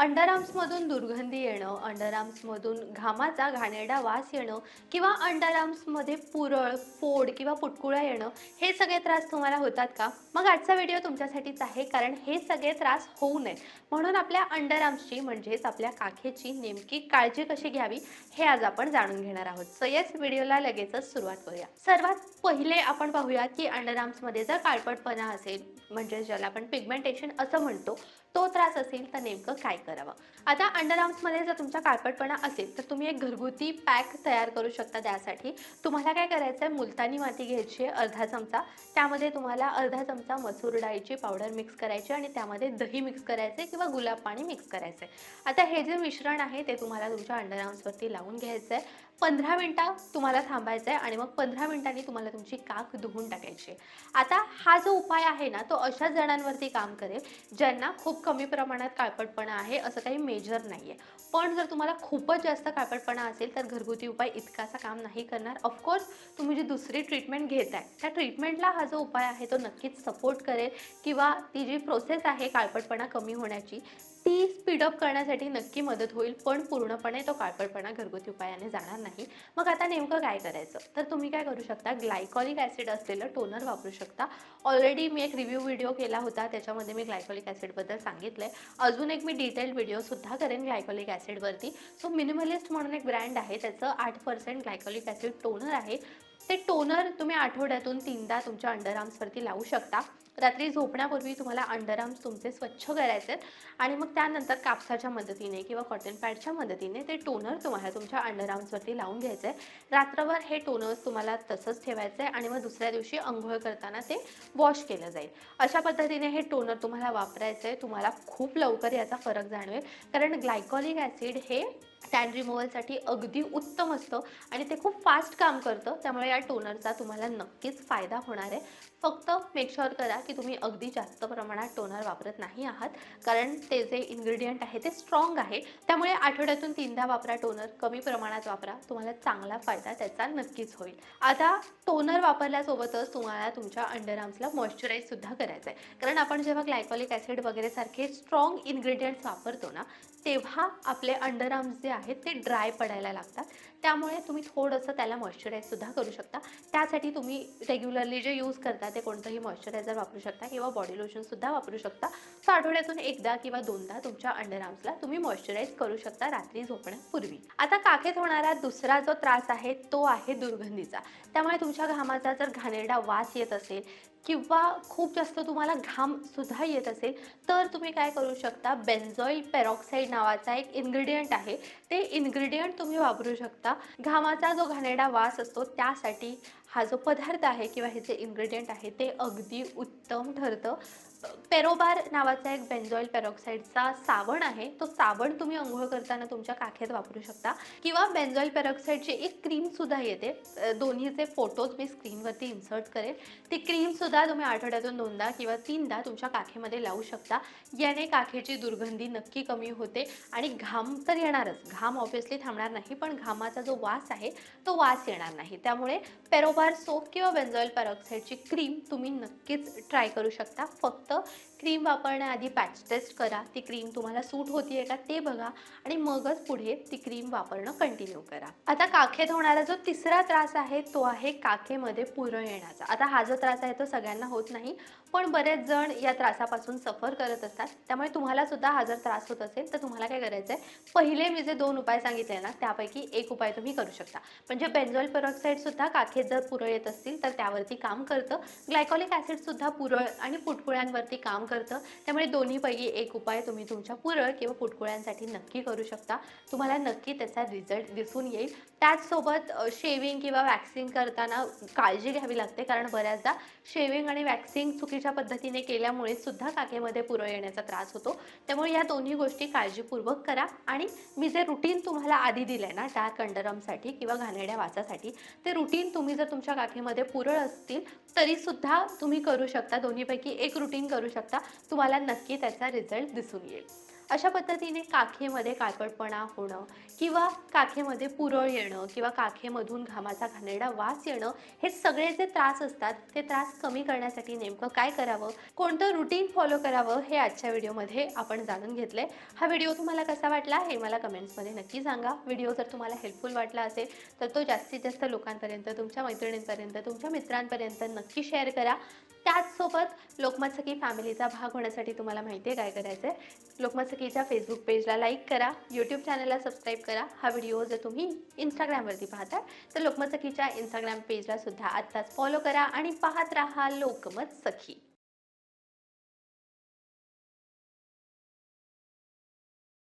अंडरआर्म्समधून दुर्गंधी येणं अंडरआर्म्समधून घामाचा घाणेरडा वास येणं किंवा अंडरआर्म्समध्ये पुरळ फोड किंवा पुटकुळा येणं हे सगळे त्रास तुम्हाला होतात का? मग आजचा व्हिडिओ तुमच्यासाठीच आहे कारण हे सगळे त्रास होऊ नये म्हणून आपल्या अंडरआर्म्सची म्हणजेच आपल्या काखेची नेमकी काळजी कशी घ्यावी हे आज आपण जाणून घेणार आहोत. सो येस व्हिडिओला लगेचच सुरुवात करूया. सर्वात पहिले आपण पाहूया की अंडरआर्म्समध्ये जर काळपटपणा असेल म्हणजे ज्याला आपण पिगमेंटेशन असं म्हणतो तो त्रास असेल तर नेमकं काय करावं? आता अंडरआर्म्समध्ये जर तुमचा काळपटपणा असेल तर तुम्ही एक घरगुती पॅक तयार करू शकता त्यासाठी. तुम्हाला काय करायचं आहे मुलतानी माती घ्यायची आहे अर्धा चमचा. त्यामध्ये तुम्हाला अर्धा चमचा मसूर डाळीची पावडर मिक्स करायची आणि त्यामध्ये दही मिक्स करायचे किंवा गुलाब पाणी मिक्स करायचं आहे आता हे जे मिश्रण आहे ते तुम्हाला तुमच्या अंडरआर्म्सवरती लावून घ्यायचं आहे पंधरा मिनटं तुम्हाला थांबायचं आहे आणि मग पंधरा मिनिटांनी तुम्हाला तुमची काख धुवून टाकायची आता हा जो उपाय आहे ना तो अशा जणांवरती काम करेल ज्यांना खूप कमी प्रमाणात काळपटपणा आहे असं काही मेजर नाही आहे पण जर तुम्हाला खूपच जास्त काळपटपणा असेल तर घरगुती उपाय इतकासा काम नाही करणार. ऑफकोर्स तुम्ही जी दुसरी ट्रीटमेंट घेत आहे त्या ट्रीटमेंटला हा जो उपाय आहे तो नक्कीच सपोर्ट करेल किंवा ती जी प्रोसेस आहे काळपटपणा कमी होण्याची ती स्पीडअप करण्यासाठी नक्की मदत होईल पण पूर्णपणे तो काळपटपणा घरगुती उपायाने जाणार नाही. मग आता नेमकं काय करायचं? तर तुम्ही काय करू शकता? ग्लायकॉलिक ॲसिड असलेलं टोनर वापरू शकता. ऑलरेडी मी एक रिव्ह्यू व्हिडिओ केला होता. त्याच्यामध्ये मी ग्लायकॉलिक ॲसिडबद्दल सांगितलं आहे अजून एक मी डिटेल व्हिडिओसुद्धा करेन ग्लायकॉलिक ॲसिडवरती सो मिनिमलिस्ट म्हणून एक ब्रँड आहे. त्याचं आठ पर्सेंट ग्लायकॉलिक ॲसिड टोनर आहे. ते टोनर तुम्ही आठवड्यातून तीनदा तुमच्या अंडरआर्म्सवरती लावू शकता. रात्री झोपण्यापूर्वी तुम्हाला अंडरआर्म्स तुमचे स्वच्छ करायचे आहेत आणि मग त्यानंतर कापसाच्या मदतीने किंवा कॉटन पॅडच्या मदतीने ते टोनर तुम्हाला तुमच्या अंडरआर्म्सवरती लावून घ्यायचं आहे रात्रभर हे टोनर्स तुम्हाला तसंच ठेवायचं आहे आणि मग दुसऱ्या दिवशी अंघोळ करताना ते वॉश केलं जाईल. अशा पद्धतीने हे टोनर तुम्हाला वापरायचं आहे तुम्हाला खूप लवकर याचा फरक जाणवेल. कारण ग्लायकॉलिक ॲसिड हे टॅन रिमूव्हलसाठी अगदी उत्तम असतं आणि ते खूप फास्ट काम करतं. त्यामुळे या टोनरचा तुम्हाला नक्कीच फायदा होणार आहे. फक्त मेक शुअर करा की तुम्ही अगदी जास्त प्रमाणात टोनर वापरत नाही आहात. कारण ते जे इन्ग्रेडियंट आहे ते स्ट्रॉंग आहे. त्यामुळे आठवड्यातून तीनदा वापरा टोनर कमी प्रमाणात वापरा. तुम्हाला चांगला फायदा त्याचा नक्कीच होईल. आता टोनर वापरल्यासोबतच तुम्हाला तुमच्या अंडरआर्म्सला मॉइश्चराईज सुद्धा करायचं आहे कारण आपण जेव्हा ग्लायकॉलिक ॲसिड वगैरे सारखे स्ट्रॉंग इन्ग्रेडियंट्स वापरतो ना तेव्हा आपले अंडरआर्म्स जे आहेत ते ड्राय पडायला लागतात. त्यामुळे तुम्ही थोडंसं त्याला मॉइश्चराईजसुद्धा करू शकता. त्यासाठी तुम्ही रेग्युलरली जे यूज करता ते कोणतंही मॉइश्चरायझर वापर वापरू शकता किंवा बॉडी लोशनसुद्धा वापरू शकता. सो आठवड्यातून एकदा किंवा दोनदा तुमच्या अंडरआर्म्सला तुम्ही मॉइश्चराईज करू शकता रात्री झोपण्यापूर्वी. आता काखेत होणारा दुसरा जो त्रास आहे तो आहे दुर्गंधीचा. त्यामुळे तुमच्या घामाचा जर घाणेरडा वास येत असेल किंवा खूप जास्त तुम्हाला घाम सुद्धा येत असेल तर तुम्ही काय करू शकता बेन्झॉईल पेरॉक्साईड नावाचा एक इन्ग्रेडियंट आहे. ते इन्ग्रेडियंट तुम्ही वापरू शकता. घामाचा जो घाणेरडा वास असतो त्यासाठी हा जो पदार्थ आहे किंवा हे जे इन्ग्रेडियंट आहे ते अगदी उत्तम ठरतं. पेरोबार नावाचा एक बेन्झॉईल पेरॉक्साईडचा सावण आहे. तो सावण तुम्ही अंघोळ करताना तुमच्या काखेत वापरू शकता. किंवा बेन्झॉईल पेरॉक्साईडची एक क्रीमसुद्धा येते. दोन्हीचे फोटोज मी स्क्रीनवरती इन्सर्ट करेल. ती क्रीमसुद्धा तुम्ही आठवड्यातून दोनदा किंवा तीनदा तुमच्या काखेमध्ये लावू शकता. याने काखेची दुर्गंधी नक्की कमी होते. आणि घाम तर येणारच. घाम ऑब्व्हियसली थांबणार नाही पण घामाचा जो वास आहे तो वास येणार नाही. त्यामुळे पेरोबार सोप किंवा बेन्झॉईल पेरॉक्साईडची क्रीम तुम्ही नक्कीच ट्राय करू शकता. फक्त क्रीम वापरण्याआधी पॅच टेस्ट करा. ती क्रीम तुम्हाला सूट होतीये का ते बघा. आणि मगच पुढे ती क्रीम वापरणं कंटिन्यू करा. आता काखेत होणारा जो तिसरा त्रास आहे तो आहे काखेमध्ये पुरळ येण्याचा. आता हा जो त्रास आहे तो सगळ्यांना होत नाही पण बरेच जण या त्रासापासून सफर करत असतात. त्यामुळे तुम्हाला सुद्धा हा जर त्रास होत असेल तर तुम्हाला काय करायचं आहे पहिले मी जे दोन उपाय सांगितले ना त्यापैकी एक उपाय तुम्ही करू शकता. म्हणजे बेन्झॉल पेरॉक्साईड सुद्धा काखेत जर पुरळ येत असतील तर त्यावरती काम करतं. ग्लायकॉलिक ॲसिड सुद्धा पुरळ आणि वरती काम करतं. त्यामुळे दोन्हीपैकी एक उपाय तुम्ही तुमच्या पुरळ किंवा पुटकुळ्यांसाठी नक्की करू शकता. तुम्हाला नक्की त्याचा रिझल्ट दिसून येईल. त्याचसोबत शेविंग किंवा वॅक्सिंग करताना काळजी घ्यावी लागते. कारण बऱ्याचदा शेविंग आणि वॅक्सिंग चुकीच्या पद्धतीने केल्यामुळे सुद्धा काकेमध्ये पुरळ येण्याचा त्रास होतो. त्यामुळे या दोन्ही गोष्टी काळजीपूर्वक करा. आणि मी जे रुटीन तुम्हाला आधी दिलं आहे ना डार्क अंडरआर्मसाठी किंवा घाणेरड्या वासासाठी ते रुटीन तुम्ही जर तुमच्या काकेमध्ये पुरळ असतील तरीसुद्धा तुम्ही करू शकता. दोन्हीपैकी एक रुटीन करू शकता तुम्हाला नक्की त्याचा रिझल्ट दिसून येईल. अशा पद्धतीने काखेमध्ये काळपटपणा होणं किंवा काखेमध्ये पुरळ येणं किंवा काखेमधून घामाचा घाणेरडा वास येणं हे सगळे जे त्रास असतात ते त्रास कमी करण्यासाठी नेमकं काय करावं कोणतं रुटीन फॉलो करावं हे आजच्या व्हिडिओमध्ये आपण जाणून घेतलंय. हा व्हिडिओ तुम्हाला कसा वाटला हे मला कमेंट्समध्ये नक्की सांगा. व्हिडिओ जर तुम्हाला हेल्पफुल वाटला असेल तर तो जास्तीत जास्त लोकांपर्यंत तुमच्या मैत्रिणींपर्यंत तुमच्या मित्रांपर्यंत नक्की शेअर करा. त्याचसोबत लोकमत सखी फॅमिलीचा भाग होण्यासाठी तुम्हाला माहिती आहे काय करायचं आहे लोकमत सखीच्या फेसबुक पेजला लाईक करा यूट्यूब चॅनलला सबस्क्राईब करा. हा व्हिडिओ जर तुम्ही इंस्टाग्रामवरती पाहता तर लोकमत सखीच्या इंस्टाग्राम पेजला सुद्धा आत्ताच फॉलो करा आणि पाहत राहा लोकमत सखी